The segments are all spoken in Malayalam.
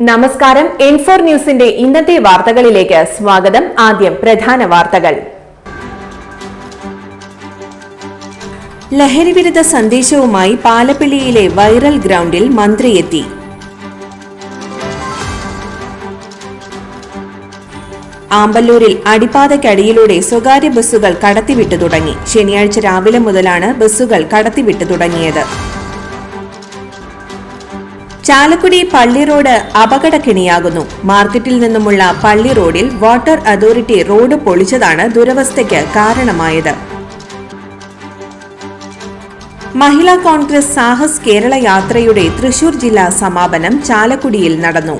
നമസ്കാരം. എൻഫോർ ന്യൂസിന്റെ ഇന്നത്തെ വാർത്തകളിലേക്ക് സ്വാഗതം. ആദ്യം പ്രധാന വാർത്തകൾ. ലഹരിവിരുദ്ധ സന്ദേശവുമായി പാലപ്പിള്ളിയിലെ വൈറൽ ഗ്രൗണ്ടിൽ മന്ത്രി എത്തി ആമ്പല്ലൂരിൽ അടിപ്പാതയ്ക്കടിയിലൂടെ സ്വകാര്യ ബസ്സുകൾ കടത്തിവിട്ടു തുടങ്ങി. ശനിയാഴ്ച രാവിലെ മുതലാണ് ബസ്സുകൾ കടത്തിവിട്ടു തുടങ്ങിയത്. ചാലക്കുടി പള്ളി റോഡ് അപകടക്കിണിയാകുന്നു. മാർക്കറ്റിൽ നിന്നുമുള്ള പള്ളി റോഡിൽ വാട്ടർ അതോറിറ്റി റോഡ് പൊളിച്ചതാണ് ദുരവസ്ഥയ്ക്ക് കാരണമായത്. മഹിളാ കോൺഗ്രസ് സാഹസ് കേരള യാത്രയുടെ തൃശൂർ ജില്ലാ സമാപനം ചാലക്കുടിയിൽ നടന്നു.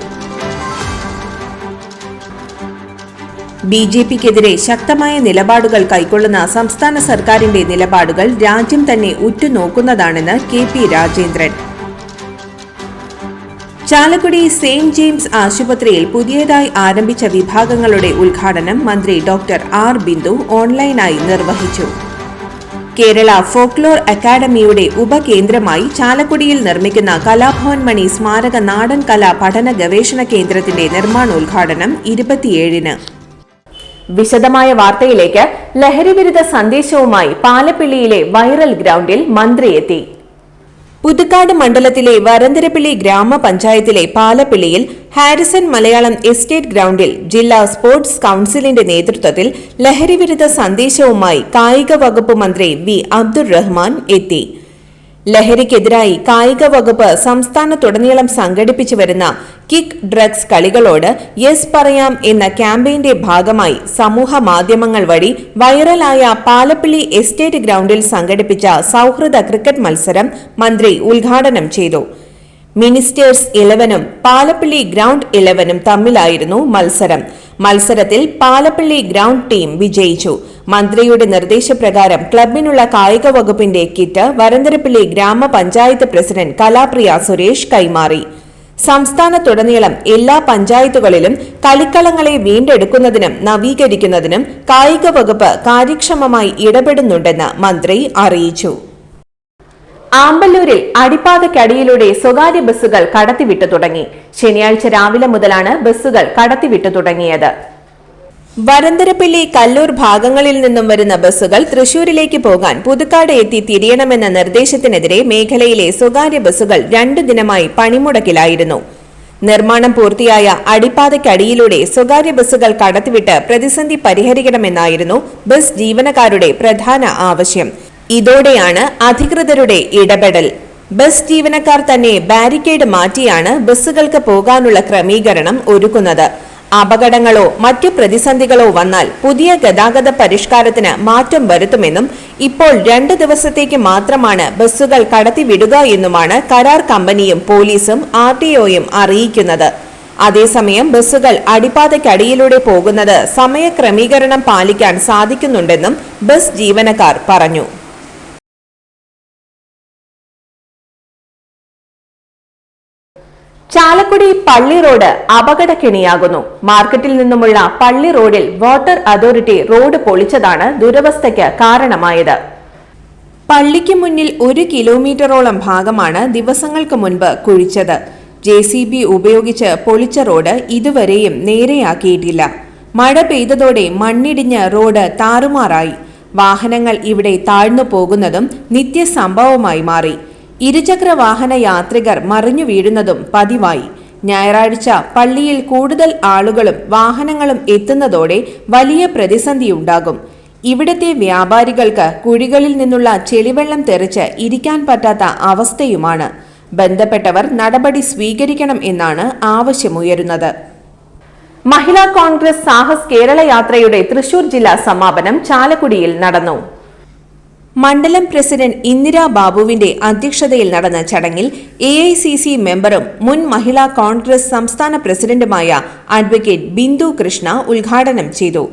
ബി ജെ പിക്കെതിരെ ശക്തമായ നിലപാടുകൾ കൈക്കൊള്ളുന്ന സംസ്ഥാന സർക്കാരിന്റെ നിലപാടുകൾ രാജ്യം തന്നെ ഉറ്റുനോക്കുന്നതാണെന്ന് K P Rajendran. Chalakudy saint James ആശുപത്രിയിൽ പുതിയതായി ആരംഭിച്ച വിഭാഗങ്ങളുടെ ഉദ്ഘാടനം മന്ത്രി ഡോക്ടർ ആർ ബിന്ദു ഓൺലൈനായി നിർവഹിച്ചു. കേരള ഫോക്ലോർ അക്കാദമിയുടെ ഉപകേന്ദ്രമായി ചാലക്കുടിയിൽ നിർമ്മിക്കുന്ന കലാഭവൻ മണി സ്മാരക നാടൻ കലാ പഠന ഗവേഷണ കേന്ദ്രത്തിന്റെ നിർമ്മാണോദ്ഘാടനം ഇരുപത്തിയേഴിന്. വിശദമായ വാർത്തയിലേക്ക് ലഹരിവിരുദ്ധ സന്ദേശവുമായി പാലപ്പിള്ളിയിലെ വൈറൽ ഗ്രൗണ്ടിൽ മന്ത്രി എത്തി. പുതുക്കാട് മണ്ഡലത്തിലെ വരന്തരപ്പിള്ളി ഗ്രാമപഞ്ചായത്തിലെ പാലപ്പിള്ളിയിൽ ഹാരിസൺ മലയാളം എസ്റ്റേറ്റ് ഗ്രൗണ്ടിൽ ജില്ലാ സ്പോർട്സ് കൌൺസിലിന്റെ നേതൃത്വത്തിൽ ലഹരിവിരുദ്ധ സന്ദേശവുമായി കായിക വകുപ്പ് മന്ത്രി വി അബ്ദുൾ റഹ്മാൻ എത്തി. ലഹരിക്കെതിരായി കായിക വകുപ്പ് സംസ്ഥാനത്തുടനീളം സംഘടിപ്പിച്ചു വരുന്ന കിക്ക് ഡ്രഗ്സ് കളികളോട് യെസ് പറയാം എന്ന ക്യാമ്പയിന്റെ ഭാഗമായി സമൂഹ മാധ്യമങ്ങൾ വഴി വൈറലായ പാലപ്പിള്ളി എസ്റ്റേറ്റ് ഗ്രൗണ്ടിൽ സംഘടിപ്പിച്ച സൗഹൃദ ക്രിക്കറ്റ് മത്സരം മന്ത്രി ഉദ്ഘാടനം ചെയ്തു. മിനിസ്റ്റേഴ്സ് ഇലവനും പാലപ്പിള്ളി ഗ്രൗണ്ട് ഇലവനും തമ്മിലായിരുന്നു മത്സരം. മത്സരത്തിൽ പാലപ്പിള്ളി ഗ്രൗണ്ട് ടീം വിജയിച്ചു. മന്ത്രിയുടെ നിർദ്ദേശപ്രകാരം ക്ലബിനുള്ള കായിക വകുപ്പിന്റെ കിറ്റ് വരന്തരപ്പിലെ ഗ്രാമപഞ്ചായത്ത് പ്രസിഡന്റ് കലാപ്രിയ സുരേഷ് കൈമാറി. സംസ്ഥാനത്തുടനീളം എല്ലാ പഞ്ചായത്തുകളിലും കളിക്കളങ്ങളെ വീണ്ടെടുക്കുന്നതിനും നവീകരിക്കുന്നതിനും കായിക വകുപ്പ് കാര്യക്ഷമമായി ഇടപെടുന്നുണ്ടെന്ന് മന്ത്രി അറിയിച്ചു. ആമ്പല്ലൂരിൽ അടിപ്പാതയ്ക്കടിയിലൂടെ സ്വകാര്യ ബസ്സുകൾ കടത്തിവിട്ടു തുടങ്ങി. ശനിയാഴ്ച രാവിലെ മുതലാണ് ബസ്സുകൾ കടത്തിവിട്ടു തുടങ്ങിയത്. വരന്തരപ്പിള്ളി കല്ലൂർ ഭാഗങ്ങളിൽ നിന്നും വരുന്ന ബസ്സുകൾ തൃശൂരിലേക്ക് പോകാൻ പുതുക്കാട് എത്തി തിരിയണമെന്ന നിർദ്ദേശത്തിനെതിരെ മേഖലയിലെ സ്വകാര്യ ബസ്സുകൾ രണ്ടു ദിനമായി പണിമുടക്കിലായിരുന്നു. നിർമ്മാണം പൂർത്തിയായ അടിപ്പാതയ്ക്കടിയിലൂടെ സ്വകാര്യ ബസ്സുകൾ കടത്തിവിട്ട് പ്രതിസന്ധി പരിഹരിക്കണമെന്നായിരുന്നു ബസ് ജീവനക്കാരുടെ പ്രധാന ആവശ്യം. ഇതോടെയാണ് അധികൃതരുടെ ഇടപെടൽ. ബസ് ജീവനക്കാർ തന്നെ ബാരിക്കേഡ് മാറ്റിയാണ് ബസ്സുകൾക്ക് പോകാനുള്ള ക്രമീകരണം ഒരുക്കുന്നത്. അപകടങ്ങളോ മറ്റു പ്രതിസന്ധികളോ വന്നാൽ പുതിയ ഗതാഗത പരിഷ്കാരത്തിന് മാറ്റം വരുത്തുമെന്നും ഇപ്പോൾ രണ്ട് ദിവസത്തേക്ക് മാത്രമാണ് ബസ്സുകൾ കടത്തിവിടുക എന്നുമാണ് കരാർ കമ്പനിയും പോലീസും ആർ ടി ഒയും അറിയിക്കുന്നത്. അതേസമയം ബസ്സുകൾ അടിപ്പാതയ്ക്കടിയിലൂടെ പോകുന്നത് സമയക്രമീകരണം പാലിക്കാൻ സാധിക്കുന്നുണ്ടെന്നും ബസ് ജീവനക്കാർ പറഞ്ഞു. ചാലക്കുടി പള്ളി റോഡ് അപകടക്കിണിയാകുന്നു. മാർക്കറ്റിൽ നിന്നുമുള്ള പള്ളി റോഡിൽ വാട്ടർ അതോറിറ്റി റോഡ് പൊളിച്ചതാണ് ദുരവസ്ഥയ്ക്ക് കാരണമായത്. പള്ളിക്ക് മുന്നിൽ ഒരു കിലോമീറ്ററോളം ഭാഗമാണ് ദിവസങ്ങൾക്ക് മുൻപ് കുഴിച്ചത്. ജെ സി ബി ഉപയോഗിച്ച് പൊളിച്ച റോഡ് ഇതുവരെയും നേരെയാക്കിയിട്ടില്ല. മഴ പെയ്തതോടെ മണ്ണിടിഞ്ഞ് റോഡ് താറുമാറായി. വാഹനങ്ങൾ ഇവിടെ താഴ്ന്നു പോകുന്നതും നിത്യസംഭവമായി മാറി. ഇരുചക്ര വാഹന യാത്രികർ മറിഞ്ഞു വീഴുന്നതും പതിവായി. ഞായറാഴ്ച പള്ളിയിൽ കൂടുതൽ ആളുകളും വാഹനങ്ങളും എത്തുന്നതോടെ വലിയ പ്രതിസന്ധിയുണ്ടാകും. ഇവിടത്തെ വ്യാപാരികൾക്ക് കുഴികളിൽ നിന്നുള്ള ചെളിവെള്ളം തെറിച്ച് ഇരിക്കാൻ പറ്റാത്ത അവസ്ഥയുമാണ്. ബന്ധപ്പെട്ടവർ നടപടി സ്വീകരിക്കണം എന്നാണ് ആവശ്യമുയരുന്നത്. മഹിളാ കോൺഗ്രസ് സാഹസ് കേരള യാത്രയുടെ തൃശൂർ ജില്ലാ സമാപനം ചാലക്കുടിയിൽ നടന്നു. മണ്ഡലം പ്രസിഡന്റ് ഇന്ദിരാ ബാബുവിന്റെ അധ്യക്ഷതയിൽ നടന്ന ചടങ്ങിൽ എ ഐ സി സി മെമ്പറും മുൻ മഹിളാ കോൺഗ്രസ് സംസ്ഥാന പ്രസിഡന്റുമായ അഡ്വക്കേറ്റ് ബിന്ദു കൃഷ്ണ ഉദ്ഘാടനം ചെയ്തു.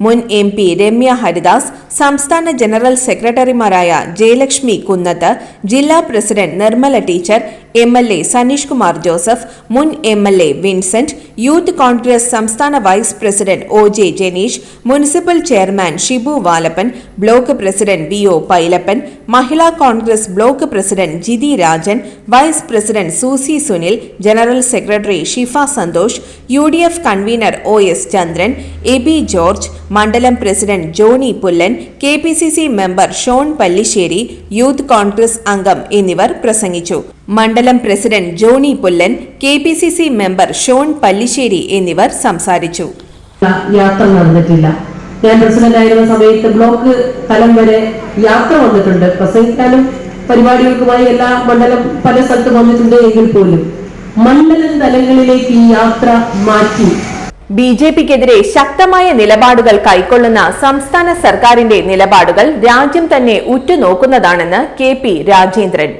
മുൻ എം പി രമ്യ ഹരിദാസ് സംസ്ഥാന ജനറൽ സെക്രട്ടറിമാരായ ജയലക്ഷ്മി കുന്നത്ത് ജില്ലാ president Nirmala teacher M L A Saneesh Kumar Joseph മുൻ M L A Vincent youth Congress സംസ്ഥാന vice president O J Janeesh municipal chairman Shibu Valappan block president V O Pailappan Mahila Congress block president Jithi Rajan vice president Susie Sunil general secretary Shifa Santhosh U D F convener O S Chandran A B George മണ്ഡലം president Johnny Pullan K P C C member Shaun Pallissery youth Congress അംഗം എന്നിവർ പ്രസംഗിച്ചു. മണ്ഡലം president Johnny Pullan K P C C member Shaun Pallissery എന്നിവർ സംസാരിച്ചു. യാത്ര നടന്നിട്ടില്ല. ഞാൻ പ്രസിഡന്റ് ആയിരുന്ന സമയത്ത് ബ്ലോക്ക് തലം വരെ യാത്ര വന്നിട്ടുണ്ട്. പ്രസംഗിക്കാനും പരിപാടികൾക്കുമായി എല്ലാ മണ്ഡലം പല സ്ഥലത്ത് വന്നിട്ടുണ്ട് എങ്കിൽ പോലും. മണ്ഡലം തലങ്ങളിലേക്ക് ഈ യാത്ര മാറ്റി. ബി ജെ പിക്കെതിരെ ശക്തമായ നിലപാടുകൾ കൈക്കൊള്ളുന്ന സംസ്ഥാന സർക്കാരിന്റെ നിലപാടുകൾ രാജ്യം തന്നെ ഉറ്റുനോക്കുന്നതാണെന്ന് കെ പി രാജേന്ദ്രൻ.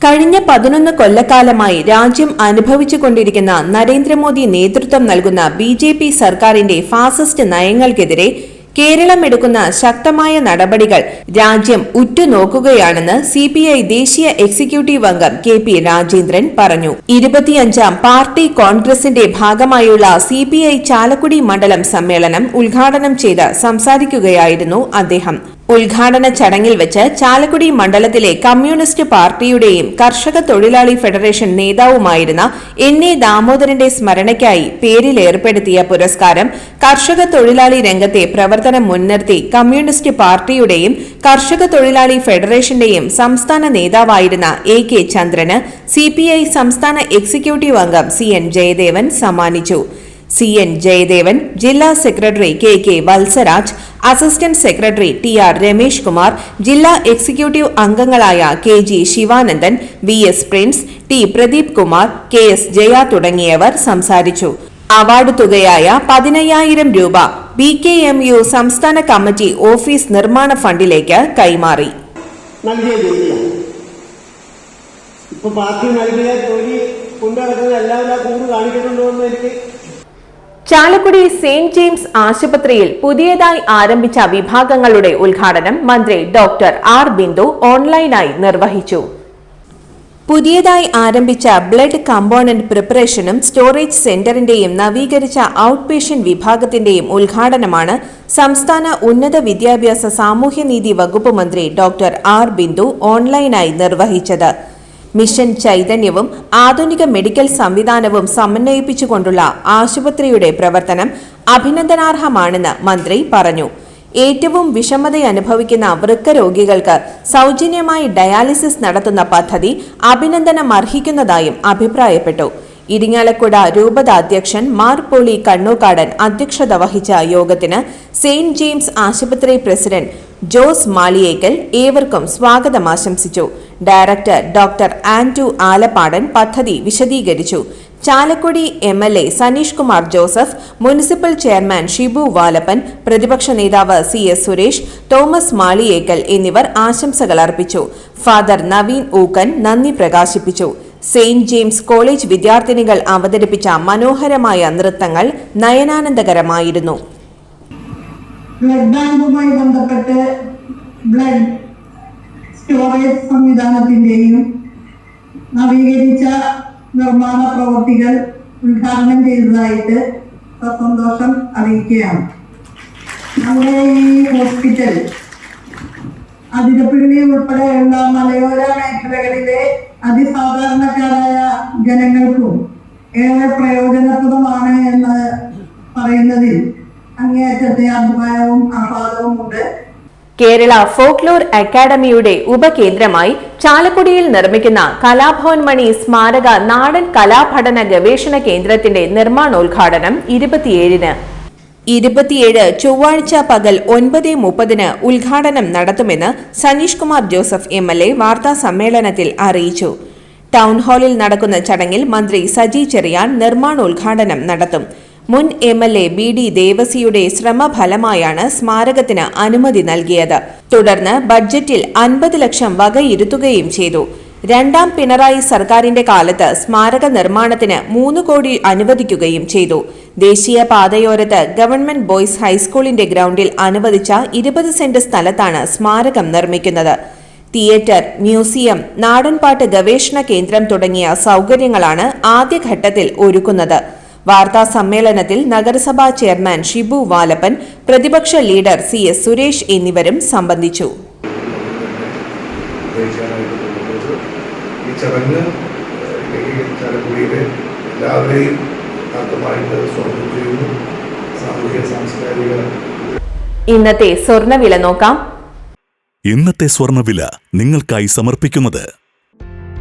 കഴിഞ്ഞ പതിനൊന്ന് കൊല്ലക്കാലമായി രാജ്യം അനുഭവിച്ചുകൊണ്ടിരിക്കുന്ന നരേന്ദ്രമോദി നേതൃത്വം നൽകുന്ന ബി ജെ പി സർക്കാരിന്റെ ഫാസിസ്റ്റ് നയങ്ങൾക്കെതിരെ കേരളം എടുക്കുന്ന ശക്തമായ നടപടികൾ രാജ്യം ഉറ്റുനോക്കുകയാണെന്ന് സി പി ഐ ദേശീയ എക്സിക്യൂട്ടീവ് അംഗം കെ പി രാജേന്ദ്രൻ പറഞ്ഞു. ഇരുപത്തിയഞ്ചാം പാർട്ടി കോൺഗ്രസിന്റെ ഭാഗമായുള്ള സി പി ഐ ചാലക്കുടി മണ്ഡലം സമ്മേളനം ഉദ്ഘാടനം ചെയ്ത് സംസാരിക്കുകയായിരുന്നു അദ്ദേഹം. ഉദ്ഘാടന ചടങ്ങിൽ വെച്ച് ചാലക്കുടി മണ്ഡലത്തിലെ കമ്മ്യൂണിസ്റ്റ് പാർട്ടിയുടെയും കർഷക തൊഴിലാളി ഫെഡറേഷൻ നേതാവുമായിരുന്ന എൻ എ ദാമോദരന്റെ സ്മരണയ്ക്കായി പേരിൽ ഏർപ്പെടുത്തിയ പുരസ്കാരം കർഷക തൊഴിലാളി രംഗത്തെ പ്രവർത്തനം മുൻനിർത്തി കമ്മ്യൂണിസ്റ്റ് പാർട്ടിയുടെയും കർഷക തൊഴിലാളി ഫെഡറേഷന്റെയും സംസ്ഥാന നേതാവായിരുന്ന എ കെ ചന്ദ്രന് സി സംസ്ഥാന എക്സിക്യൂട്ടീവ് അംഗം സി എൻ ജയദേവൻ സമ്മാനിച്ചു. സി എൻ ജയദേവൻ ജില്ലാ secretary K K Valsaraj assistant secretary T R Ramesh Kumar ജില്ലാ എക്സിക്യൂട്ടീവ് അംഗങ്ങളായ K G Sivanandan V S Prince T Pradeep Kumar K S Jaya തുടങ്ങിയവർ സംസാരിച്ചു. അവാർഡ് തുകയായ പതിനയ്യായിരം രൂപ ബി കെ എം യു സംസ്ഥാന കമ്മിറ്റി ഓഫീസ് നിർമ്മാണ ഫണ്ടിലേക്ക് കൈമാറി. ഇപ്പൊ പാർട്ടി നൽകിയ ജോലി കൊണ്ടുനടക്കുന്ന എല്ലാവരും ആ കൂറ് കാണിക്കുന്നുണ്ടോ എന്ന് എനിക്ക് ചാലക്കുടി സെയിന്റ് ജെയിംസ് ആശുപത്രിയിൽ പുതിയതായി ആരംഭിച്ച വിഭാഗങ്ങളുടെ ഉദ്ഘാടനം മന്ത്രി ഡോക്ടർ ആർ ബിന്ദു ഓൺലൈനായി നിർവഹിച്ചു. പുതിയതായി ആരംഭിച്ച ബ്ലഡ് കമ്പോണന്റ് പ്രിപ്പറേഷനും സ്റ്റോറേജ് സെന്ററിന്റെയും നവീകരിച്ച ഔട്ട് പേഷ്യന്റ് വിഭാഗത്തിന്റെയും ഉദ്ഘാടനമാണ് സംസ്ഥാന ഉന്നത വിദ്യാഭ്യാസ സാമൂഹ്യനീതി വകുപ്പ് മന്ത്രി ഡോക്ടർ ആർ ബിന്ദു ഓൺലൈനായി നിർവഹിച്ചത്. മിഷൻ ചൈതന്യവും ആധുനിക മെഡിക്കൽ സംവിധാനവും സമന്വയിപ്പിച്ചുകൊണ്ടുള്ള ആശുപത്രിയുടെ പ്രവർത്തനം അഭിനന്ദനാർഹമാണെന്ന് മന്ത്രി പറഞ്ഞു. ഏറ്റവും വിഷമതയനുഭവിക്കുന്ന വൃക്കരോഗികൾക്ക് സൗജന്യമായി ഡയാലിസിസ് നടത്തുന്ന പദ്ധതി അഭിനന്ദനമർഹിക്കുന്നതായും അഭിപ്രായപ്പെട്ടു. ഇരിങ്ങാലക്കുട രൂപത അധ്യക്ഷൻ മാർ പോളി കണ്ണൂക്കാടൻ അധ്യക്ഷത വഹിച്ച യോഗത്തിന് സെയിന്റ് ജെയിംസ് ആശുപത്രി പ്രസിഡന്റ് ജോസ് മാളിയേക്കൽ ഏവർക്കും സ്വാഗതം ആശംസിച്ചു. ഡയറക്ടർ ഡോക്ടർ ആൻഡു ആലപ്പാടൻ പദ്ധതി വിശദീകരിച്ചു. Chalakudy M L A Saneesh Kumar Joseph municipal chairman Shibu Valappan പ്രതിപക്ഷ നേതാവ് C S Suresh Thomas Maliyekkal എന്നിവർ ആശംസകൾ അർപ്പിച്ചു. ഫാദർ നവീൻ ഊക്കൻ നന്ദി പ്രകാശിപ്പിച്ചു. സെയിന്റ് ജെയിംസ് കോളേജ് വിദ്യാർത്ഥിനികൾ അവതരിപ്പിച്ച മനോഹരമായ നൃത്തങ്ങൾ നയനാനന്ദകരമായിരുന്നു. ബ്ലഡ് ബാങ്കുമായി ബന്ധപ്പെട്ട് സ്റ്റോറേജ് സംവിധാനത്തിന്റെയും നവീകരിച്ച നിർമ്മാണ പ്രവൃത്തികൾ ഉദ്ഘാടനം ചെയ്തതായിട്ട് സന്തോഷം അറിയിക്കുകയാണ്. നമ്മുടെ ഈ ഹോസ്പിറ്റൽ അതിരപ്പള്ളി ഉൾപ്പെടെയുള്ള മലയോര മേഖലകളിലെ അതിസാധാരണക്കാരായ ജനങ്ങൾക്കും ഏറെ പ്രയോജനപ്രദമാണ് എന്ന് പറയുന്നതിൽ അങ്ങേയറ്റത്തെ അഭിപ്രായവും ആഹ്ലാദവും ഉണ്ട് കേരള ഫോക്ലോർ അക്കാദമിയുടെ ഉപകേന്ദ്രമായി ചാലക്കുടിയിൽ നിർമ്മിക്കുന്ന കലാഭവൻ മണി സ്മാരക നാടൻ കലാപഠന ഗവേഷണ കേന്ദ്രത്തിന്റെ നിർമ്മാണോദ്ഘാടനം ഇരുപത്തിയേഴിന്. ഇരുപത്തിയേഴ് ചൊവ്വാഴ്ച പകൽ ഒൻപത് മുപ്പതിന് ഉദ്ഘാടനം നടത്തുമെന്ന് Saneesh Kumar Joseph M L A വാർത്താ സമ്മേളനത്തിൽ അറിയിച്ചു. ടൗൺ ഹാളിൽ നടക്കുന്ന ചടങ്ങിൽ മന്ത്രി സജി ചെറിയാൻ നിർമ്മാണോദ്ഘാടനം നടത്തും. മുൻ M L A B D ദേവസിയുടെ ശ്രമഫലമായാണ് സ്മാരകത്തിന് അനുമതി നൽകിയത്. തുടർന്ന് ബഡ്ജറ്റിൽ അൻപത് ലക്ഷം വകയിരുത്തുകയും ചെയ്തു. രണ്ടാം പിണറായി സർക്കാരിന്റെ കാലത്ത് സ്മാരക നിർമ്മാണത്തിന് മൂന്ന് കോടി അനുവദിക്കുകയും ചെയ്തു. ദേശീയ പാതയോരത്ത് ഗവൺമെന്റ് ബോയ്സ് ഹൈസ്കൂളിന്റെ ഗ്രൗണ്ടിൽ അനുവദിച്ച ഇരുപത് സെന്റ് സ്ഥലത്താണ് സ്മാരകം നിർമ്മിക്കുന്നത്. തിയേറ്റർ മ്യൂസിയം നാടൻപാട്ട് ഗവേഷണ കേന്ദ്രം തുടങ്ങിയ സൗകര്യങ്ങളാണ് ആദ്യഘട്ടത്തിൽ ഒരുക്കുന്നത്. വാർത്താ സമ്മേളനത്തിൽ നഗരസഭാ ചെയർമാൻ ഷിബു വാലപ്പൻ പ്രതിപക്ഷ ലീഡർ സി എസ് സുരേഷ് എന്നിവരും സംബന്ധിച്ചു. ഈ ചടങ്ങ് ചാലക്കുടിയിലെ എല്ലാവരെയും ആർക്കമായിട്ട് സ്വാഗതം ചെയ്യുന്നു. സാമൂഹ്യ സാംസ്കാരിക ഇന്നത്തെ സ്വർണവില നോക്കാം. ഇന്നത്തെ സ്വർണവില നിങ്ങൾക്കായി സമർപ്പിക്കുന്നത്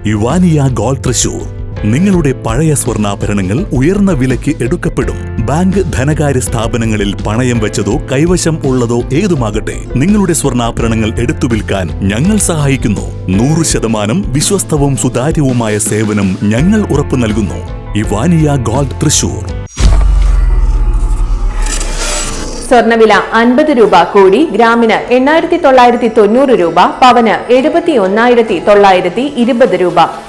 യുവാനിയ ഗോൾഡ് തൃശൂർ. നിങ്ങളുടെ പഴയ സ്വർണാഭരണങ്ങൾ ഉയർന്ന വിലയ്ക്ക് എടുക്കപ്പെടും. ബാങ്ക് ധനകാര്യ സ്ഥാപനങ്ങളിൽ പണയം വെച്ചതോ കൈവശം ഉള്ളതോ ഏതുമാകട്ടെ നിങ്ങളുടെ സ്വർണാഭരണങ്ങൾ എടുത്തു വിൽക്കാൻ ഞങ്ങൾ സഹായിക്കുന്നു. നൂറ് ശതമാനം വിശ്വസ്തവും സുതാര്യവുമായ സേവനം ഞങ്ങൾ ഉറപ്പു നൽകുന്നു. ഇവാനിയ ഗോൾഡ് തൃശൂർ. സ്വർണവില അൻപത് രൂപ കോടി ഗ്രാമിന് എണ്ണായിരത്തി തൊള്ളായിരത്തി തൊണ്ണൂറ് രൂപ പവന് എഴുപത്തി ഒന്നായിരത്തി തൊള്ളായിരത്തി ഇരുപത് രൂപ.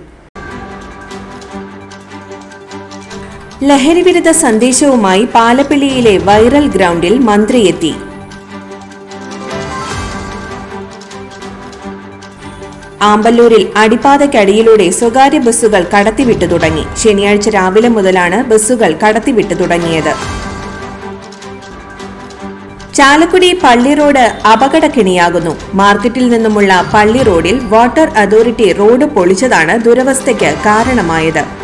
ലഹരിവിരുദ്ധ സന്ദേശവുമായി പാലപ്പിള്ളിയിലെ വൈറൽ ഗ്രൗണ്ടിൽ മന്ത്രിയെത്തി. ആമ്പല്ലൂരിൽ അടിപ്പാതയ്ക്കടിയിലൂടെ സ്വകാര്യ ബസ്സുകൾ കടത്തിവിട്ടു തുടങ്ങി. ശനിയാഴ്ച രാവിലെ മുതലാണ് ബസ്സുകൾ കടത്തിവിട്ടു തുടങ്ങിയത്. ചാലക്കുടി പള്ളി റോഡ് അപകടക്കിണിയാകുന്നു. മാർക്കറ്റിൽ നിന്നുമുള്ള പള്ളി റോഡിൽ വാട്ടർ അതോറിറ്റി റോഡ് പൊളിച്ചതാണ് ദുരവസ്ഥയ്ക്ക് കാരണമായത്.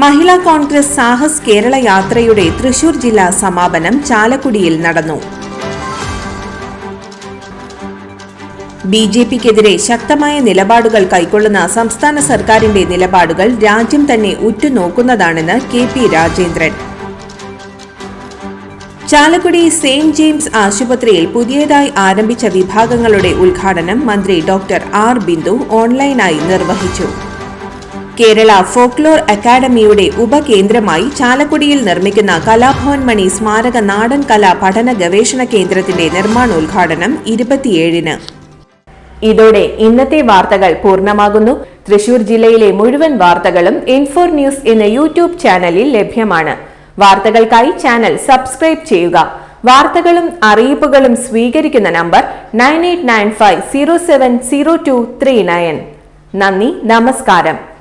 മഹിളാ കോൺഗ്രസ് സാഹസ് കേരള യാത്രയുടെ തൃശൂർ ജില്ലാ സമാപനം ചാലക്കുടിയിൽ നടന്നു. ബി ജെ പിക്കെതിരെ ശക്തമായ നിലപാടുകൾ കൈക്കൊള്ളുന്ന സംസ്ഥാന സർക്കാരിന്റെ നിലപാടുകൾ രാജ്യം തന്നെ ഉറ്റുനോക്കുന്നതാണെന്ന് K P Rajendran. Chalakudy saint James ആശുപത്രിയിൽ പുതിയതായി ആരംഭിച്ച വിഭാഗങ്ങളുടെ ഉദ്ഘാടനം മന്ത്രി ഡോക്ടർ ആർ ബിന്ദു ഓൺലൈനായി നിർവഹിച്ചു. കേരള ഫോക്ലോർ അക്കാദമിയുടെ ഉപകേന്ദ്രമായി ചാലക്കുടിയിൽ നിർമ്മിക്കുന്ന കലാഭവൻ മണി സ്മാരക നാടൻ കലാ പഠന ഗവേഷണ കേന്ദ്രത്തിന്റെ നിർമ്മാണോദ്ഘാടനം ഇരുപത്തിയേഴിന്. ഇതോടെ ഇന്നത്തെ വാർത്തകൾ പൂർണമാകുന്നു. തൃശൂർ ജില്ലയിലെ മുഴുവൻ വാർത്തകളും ഇൻഫോർ ന്യൂസ് എന്ന യൂട്യൂബ് ചാനലിൽ ലഭ്യമാണ്. വാർത്തകൾക്കായി ചാനൽ സബ്സ്ക്രൈബ് ചെയ്യുക. വാർത്തകളും അറിയിപ്പുകളും സ്വീകരിക്കുന്ന number nine eight nine five zero seven zero two three nine. നന്ദി നമസ്കാരം.